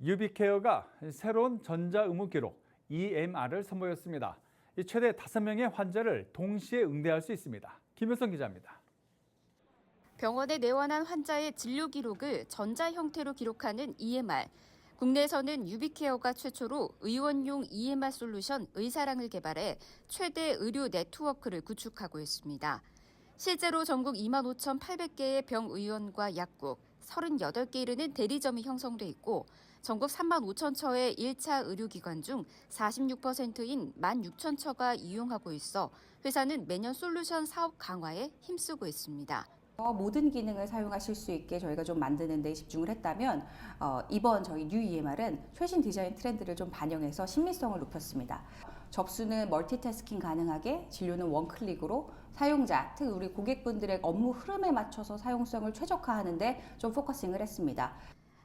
유비케어가 새로운 전자의무 기록 EMR을 선보였습니다. 이 최대 5명의 환자를 동시에 응대할 수 있습니다. 김효성 기자입니다. 병원에 내원한 환자의 진료 기록을 전자 형태로 기록하는 EMR. 국내에서는 유비케어가 최초로 의원용 EMR 솔루션 의사랑을 개발해 최대 의료 네트워크를 구축하고 있습니다. 실제로 전국 25,800개의 병의원과 약국, 38개 이르는 대리점이 형성돼 있고 전국 3만 5천 처의 1차 의료기관 중 46%인 1만 6천 처가 이용하고 있어 회사는 매년 솔루션 사업 강화에 힘쓰고 있습니다. 어, 모든 기능을 사용하실 수 있게 저희가 좀 만드는 데 집중을 했다면 어, 이번 저희 뉴 EMR은 최신 디자인 트렌드를 좀 반영해서 신미성을 높였습니다. 접수는 멀티태스킹 가능하게 진료는 원클릭으로 사용자, 특히 우리 고객분들의 업무 흐름에 맞춰서 사용성을 최적화하는데 좀 포커싱을 했습니다.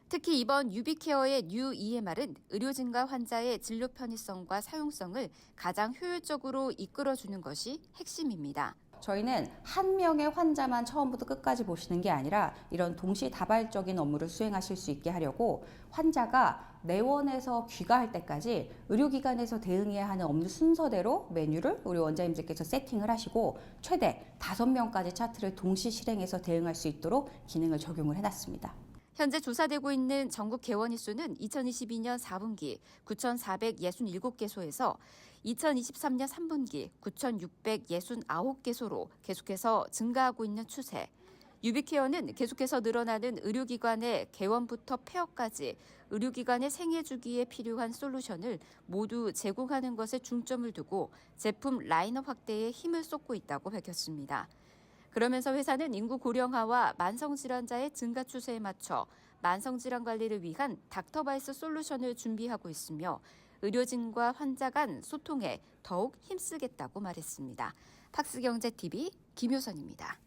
특히 이번 유비케어의 뉴 EMR은 의료진과 환자의 진료 편의성과 사용성을 가장 효율적으로 이끌어주는 것이 핵심입니다. 저희는 한 명의 환자만 처음부터 끝까지 보시는 게 아니라 이런 동시다발적인 업무를 수행하실 수 있게 하려고 환자가 내원에서 귀가할 때까지 의료기관에서 대응해야 하는 업무 순서대로 메뉴를 우리 원장님들께서 세팅을 하시고 최대 5명까지 차트를 동시 실행해서 대응할 수 있도록 기능을 적용을 해놨습니다. 현재 조사되고 있는 전국 개원의 수는 2022년 4분기 9,467개소에서 2023년 3분기 9,669개소로 계속해서 증가하고 있는 추세. 유비케어는 계속해서 늘어나는 의료기관의 개원부터 폐업까지 의료기관의 생애 주기에 필요한 솔루션을 모두 제공하는 것에 중점을 두고 제품 라인업 확대에 힘을 쏟고 있다고 밝혔습니다. 그러면서 회사는 인구 고령화와 만성질환자의 증가 추세에 맞춰 만성질환 관리를 위한 닥터바이스 솔루션을 준비하고 있으며 의료진과 환자 간 소통에 더욱 힘쓰겠다고 말했습니다. 팍스경제TV 김효선입니다.